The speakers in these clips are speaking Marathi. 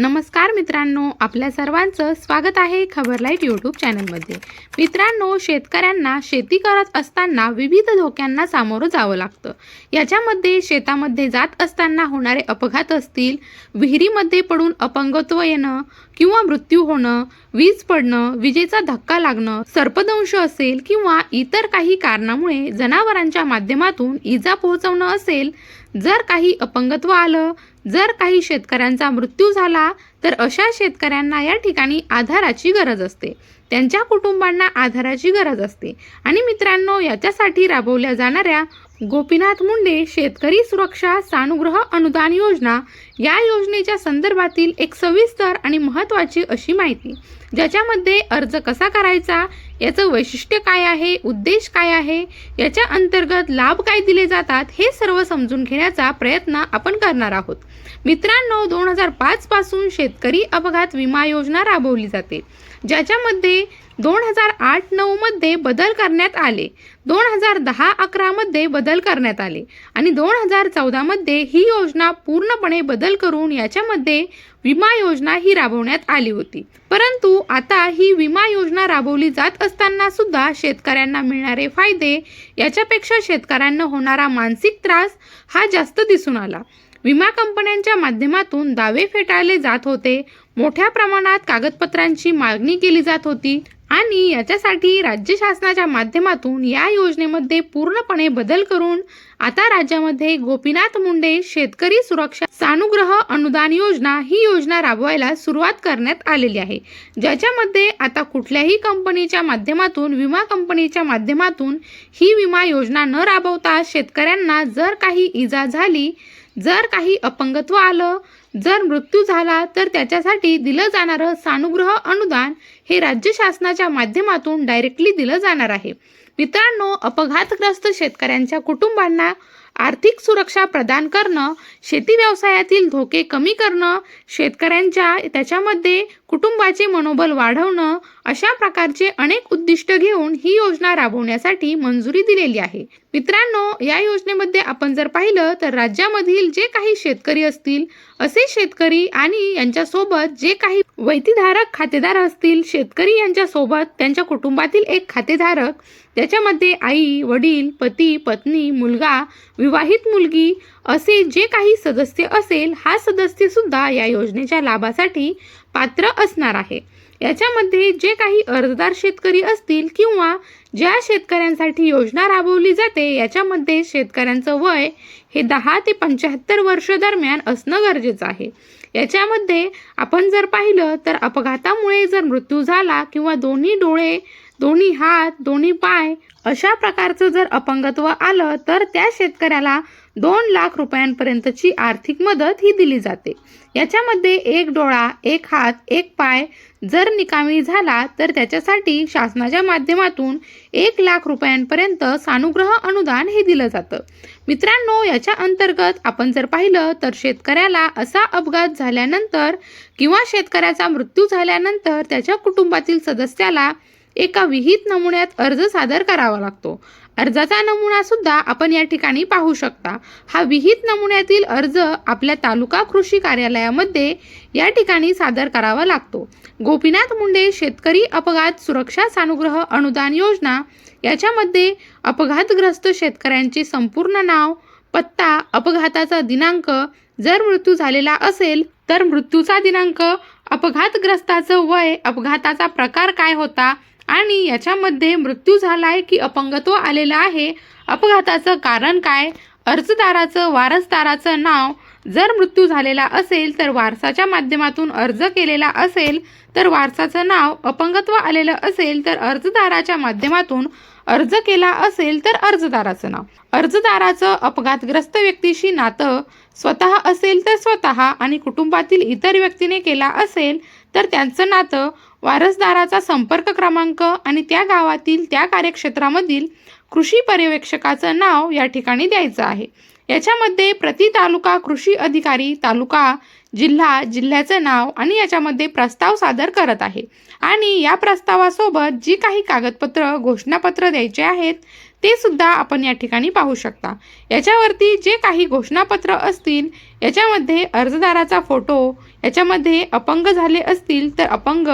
नमस्कार मित्रांनो आपल्या सर्वांचं स्वागत आहे खबरलाईट यूट्यूब चॅनलमध्ये. मित्रांनो शेतकऱ्यांना शेती करत असताना विविध धोक्यांना सामोरं जावं लागतं. याच्यामध्ये शेतामध्ये जात असताना होणारे अपघात असतील विहिरीमध्ये पडून अपंगत्व येणं किंवा मृत्यू होणं वीज पडणं विजेचा धक्का लागणं सर्पदंश असेल किंवा इतर काही कारणामुळे जनावरांच्या माध्यमातून इजा पोहोचवणं असेल जर काही अपंगत्व आलं जर काही शेतकऱ्यांचा मृत्यू झाला तर अशा शेतकऱ्यांना या ठिकाणी आधाराची गरज असते. त्यांच्या कुटुंबांना आधाराची गरज असते. आणि मित्रांनो याच्यासाठी राबवल्या जाणाऱ्या गोपीनाथ मुंडे शेतकरी सुरक्षा सानुग्रह अनुदान योजना या योजनेच्या संदर्भातील एक सविस्तर आणि महत्त्वाची अशी माहिती. ज्याच्यामध्ये अर्ज कसा करायचा याचं वैशिष्ट्य काय आहे उद्देश काय आहे याच्या अंतर्गत लाभ काय दिले जातात हे सर्व समजून घेण्याचा प्रयत्न आपण करणार आहोत. मित्रांनो दोन हजार पाचपासून शेतकरी अपघात विमा योजना राबवली जाते. ज्याच्यामध्ये दोन हजार आठ नऊमध्ये बदल करण्यात आले. दोन हजार दहा अकरामध्ये बदल करण्यात आले. आणि दोन हजार चौदामध्ये ही योजना पूर्णपणे बदल करून याच्यामध्ये विमा योजना ही राबवण्यात आली होती. परंतु आता ही विमा योजना राबवली जात असताना सुद्धा शेतकऱ्यांना मिळणारे फायदे याच्यापेक्षा शेतकऱ्यांना होणारा मानसिक त्रास हा जास्त दिसून आला. विमा कंपन्यांच्या माध्यमातून दावे फेटाळले जात होते. मोठ्या प्रमाणात कागदपत्रांची मागणी केली जात होती. आणि याच्यासाठी राज्य शासनाच्या माध्यमातून या योजनेमध्ये पूर्णपणे बदल करून आता राज्यामध्ये गोपीनाथ मुंडे शेतकरी सुरक्षा सानुग्रह अनुदान योजना ही योजना राबवायला सुरुवात करण्यात आलेली आहे. ज्याच्यामध्ये आता कुठल्याही कंपनीच्या माध्यमातून विमा कंपनीच्या माध्यमातून ही विमा योजना न राबवता शेतकऱ्यांना जर काही इजा झाली जर काही अपंगत्व आलं जर मृत्यू झाला तर त्याच्यासाठी दिलं जाणारं सानुग्रह अनुदान हे राज्य शासनाच्या माध्यमातून डायरेक्टली दिलं जाणार आहे. मित्रांनो अपघातग्रस्त शेतकऱ्यांच्या कुटुंबांना आर्थिक सुरक्षा प्रदान करणं शेती व्यवसायातील धोके कमी करणं शेतकऱ्यांच्या त्याच्यामध्ये कुटुंबाचे मनोबल वाढवणं अशा प्रकारचे अनेक उद्दिष्ट घेऊन ही योजना राबवण्यासाठी मंजुरी दिलेली आहे. मित्रांनो या योजनेमध्ये आपण जर पाहिलं तर राज्यामधील जे काही शेतकरी असतील असे शेतकरी आणि यांच्यासोबत जे काही वैतीधारक खातेदार असतील शेतकरी यांच्यासोबत त्यांच्या कुटुंबातील एक खातेधारक त्याच्यामध्ये आई वडील पती पत्नी मुलगा विवाहित मुलगी असे जे काही सदस्य असेल हा सदस्य सुद्धा या योजनेच्या लाभासाठी पात्र असणार आहे. याच्यामध्ये जे काही अर्जदार शेतकरी असतील किंवा ज्या शेतकऱ्यांसाठी योजना राबवली जाते याच्यामध्ये शेतकऱ्यांचं वय हे दहा ते पंच्याहत्तर वर्ष दरम्यान असणं गरजेचं आहे. याच्यामध्ये आपण जर पाहिलं तर अपघातामुळे जर मृत्यू झाला किंवा दोन्ही डोळे दोन्ही हात दोन्ही पाय अशा प्रकारचं जर अपंगत्व आलं तर त्या शेतकऱ्याला दोन लाख रुपयांपर्यंतची आर्थिक मदत ही दिली जाते. याच्यामध्ये एक डोळा एक हात एक पाय जर निकामी झाला तर त्याच्यासाठी शासनाच्या माध्यमातून एक लाख रुपयांपर्यंत सानुग्रह अनुदान हे दिलं जातं. मित्रांनो याच्या अंतर्गत आपण जर पाहिलं तर शेतकऱ्याला असा अपघात झाल्यानंतर किंवा शेतकऱ्याचा मृत्यू झाल्यानंतर त्याच्या कुटुंबातील सदस्याला एका विहित नमुन्यात अर्ज सादर करावा लागतो. अर्जाचा नमुना सुद्धा आपण या ठिकाणी पाहू शकता. हा विहित नमुन्यातील अर्ज आपल्या तालुका कृषी कार्यालयामध्ये या ठिकाणी सादर करावा लागतो. गोपीनाथ मुंडे शेतकरी अपघात सुरक्षा सानुग्रह अनुदान योजना याच्यामध्ये अपघातग्रस्त शेतकऱ्यांचे संपूर्ण नाव पत्ता अपघाताचा दिनांक जर मृत्यू झालेला असेल तर मृत्यूचा दिनांक अपघातग्रस्ताचं वय अपघाताचा प्रकार काय होता आणि याच्यामध्ये मृत्यू झाला आहे की अपंगत्व आलेलं आहे? अपघाताचं कारण काय? अर्जदाराचं वारसदाराचं नाव जर मृत्यू झालेला असेल तर वारसाच्या माध्यमातून अर्ज केलेला असेल तर वारसाचं नाव अपंगत्व आलेलं असेल तर अर्जदाराच्या माध्यमातून अर्ज केला असेल तर अर्जदाराचं नाव. अर्जदाराचं अपघातग्रस्त व्यक्तीशी नातं स्वतः असेल तर स्वतः आणि कुटुंबातील इतर व्यक्तीने केला असेल तर त्यांचं नातं वारसदाराचा संपर्क क्रमांक आणि त्या गावातील त्या कार्यक्षेत्रामधील कृषी पर्यवेक्षकाचं नाव या ठिकाणी द्यायचं आहे. याच्यामध्ये प्रति तालुका कृषी अधिकारी तालुका जिल्हा जिल्ह्याचं नाव आणि याच्यामध्ये प्रस्ताव सादर करत आहे. आणि या प्रस्तावासोबत जी काही कागदपत्र घोषणापत्र द्यायचे आहेत ते सुद्धा आपण या ठिकाणी पाहू शकता. याच्यावरती जे काही घोषणापत्र असतील याच्यामध्ये अर्जदाराचा फोटो याच्यामध्ये अपंग झाले असतील तर अपंग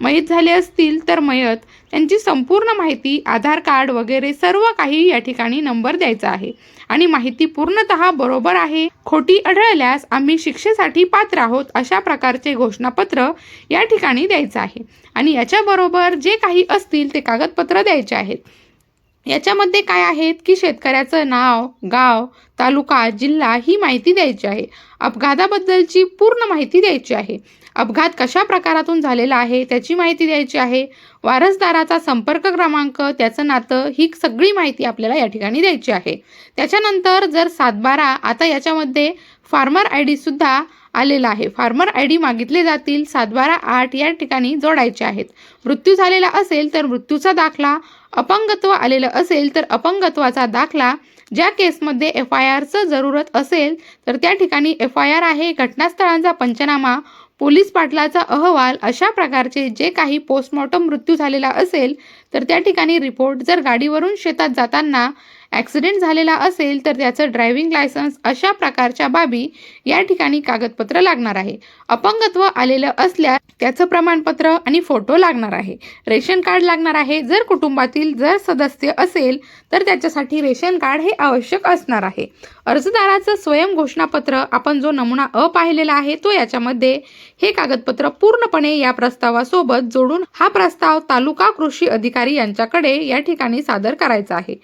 मयत झाले असतील तर मयत त्यांची संपूर्ण माहिती आधार कार्ड वगैरे सर्व काही या ठिकाणी नंबर द्यायचा आहे. आणि माहिती पूर्णतः बरोबर आहे. खोटी आढळल्यास आम्ही शिक्षेसाठी पात्र आहोत अशा प्रकारचे घोषणापत्र या ठिकाणी द्यायचं आहे. आणि याच्याबरोबर जे काही असतील ते कागदपत्र द्यायचे आहेत. याच्यामध्ये काय आहेत की शेतकऱ्याचं नाव गाव तालुका जिल्हा ही माहिती द्यायची आहे. अपघाताबद्दलची पूर्ण माहिती द्यायची आहे. अपघात कशा प्रकारातून झालेला आहे त्याची माहिती द्यायची आहे. वारसदाराचा संपर्क क्रमांक त्याचं नातं ही सगळी माहिती आपल्याला या ठिकाणी द्यायची आहे. त्याच्यानंतर जर सातबारा आता याच्यामध्ये फार्मर आय डीसुद्धा आलेला आहे. फार्मर आय डी मागितले जातील सातबारा आठ या ठिकाणी जोडायचे आहेत. मृत्यू झालेला असेल तर मृत्यूचा दाखला अपंगत्व आलेलं असेल तर अपंगत्वाचा दाखला ज्या केसमध्ये एफ आय आरचं जरूरत असेल तर त्या ठिकाणी एफ आय आर आहे घटनास्थळांचा पंचनामा पोलीस पाटलाचा अहवाल अशा प्रकारचे जे काही पोस्टमॉर्टम मृत्यू झालेला असेल तर त्या ठिकाणी रिपोर्ट जर गाडीवरून शेतात जाताना ॲक्सिडेंट झालेला असेल तर त्याचं ड्रायव्हिंग लायसन्स अशा प्रकारच्या बाबी या ठिकाणी कागदपत्र लागणार आहे. अपंगत्व आलेलं असल्यास त्याचं प्रमाणपत्र आणि फोटो लागणार आहे. रेशन कार्ड लागणार आहे. जर कुटुंबातील जर सदस्य असेल तर त्याच्यासाठी रेशन कार्ड हे आवश्यक असणार आहे. अर्जदाराचं स्वयं घोषणापत्र आपण जो नमुना अ पाहिलेला आहे तो याच्यामध्ये हे कागदपत्र पूर्णपणे या प्रस्तावासोबत जोडून हा प्रस्ताव तालुका कृषी अधिकारी यांच्याकडे या ठिकाणी सादर करायचा आहे.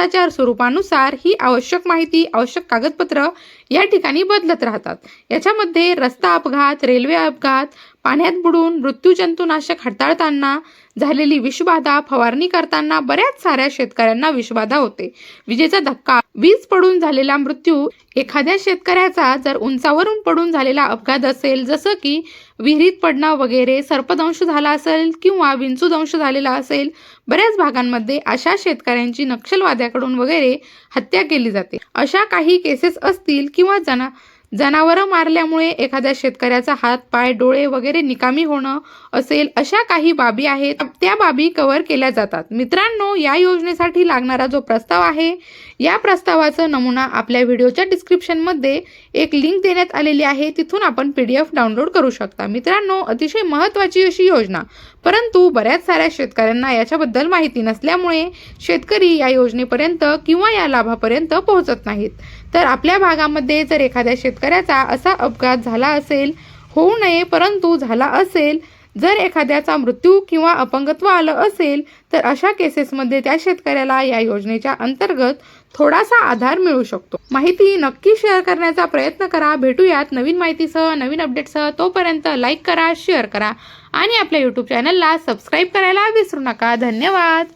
अपघाताच्या स्वरूपानुसार ही आवश्यक माहिती आवश्यक कागदपत्र या ठिकाणी बदलत राहतात. याच्यामध्ये रस्ता अपघात रेल्वे अपघात पाण्यात बुडून मृत्यू जंतुनाशक हाताळताना झालेली विषबाधा फवारणी करताना बऱ्याच साऱ्या शेतकऱ्यांना विषबाधा होते. विजेचा धक्का वीज पडून झालेला मृत्यू एखाद्या शेतकऱ्याचा जर उंचावरून पडून झालेला अपघात असेल जसं की विहिरीत पडणं वगैरे सर्पदंश झाला असेल किंवा विंचूदंश झालेला असेल बऱ्याच भागांमध्ये अशा शेतकऱ्यांची नक्षलवाद्याकडून वगैरे हत्या केली जाते. अशा काही केसेस असतील किंवा जना जनावरं मारल्यामुळे एखाद्या शेतकऱ्याचा हात पाय डोळे वगैरे निकामी होणं असेल अशा काही बाबी आहेत. त्या बाबी कव्हर केल्या जातात. मित्रांनो या योजनेसाठी लागणारा जो प्रस्ताव आहे या प्रस्तावाचा नमुना आपल्या व्हिडिओच्या डिस्क्रिप्शनमध्ये एक लिंक देण्यात आलेली आहे. तिथून आपण पी डी एफ डाउनलोड करू शकता. मित्रांनो अतिशय महत्त्वाची अशी योजना. परंतु बऱ्याच साऱ्या शेतकऱ्यांना याच्याबद्दल माहिती नसल्यामुळे शेतकरी या योजनेपर्यंत किंवा या लाभापर्यंत पोहोचत नाहीत. तर आपल्या भागामध्ये जर एखाद्या शेतकऱ्याचा असा अपघात झाला असेल होऊ नये परंतु झाला असेल जर एखाद्याचा मृत्यू किंवा अपंगत्व आलं असेल तर अशा केसेसमध्ये त्या शेतकऱ्याला या योजनेच्या अंतर्गत थोडासा आधार मिळू शकतो. माहिती नक्की शेअर करण्याचा प्रयत्न करा. भेटूयात नवीन माहितीसह नवीन अपडेटसह तोपर्यंत लाईक करा शेअर करा आणि आपल्या यूट्यूब चॅनलला सबस्क्राईब करायला विसरू नका. धन्यवाद!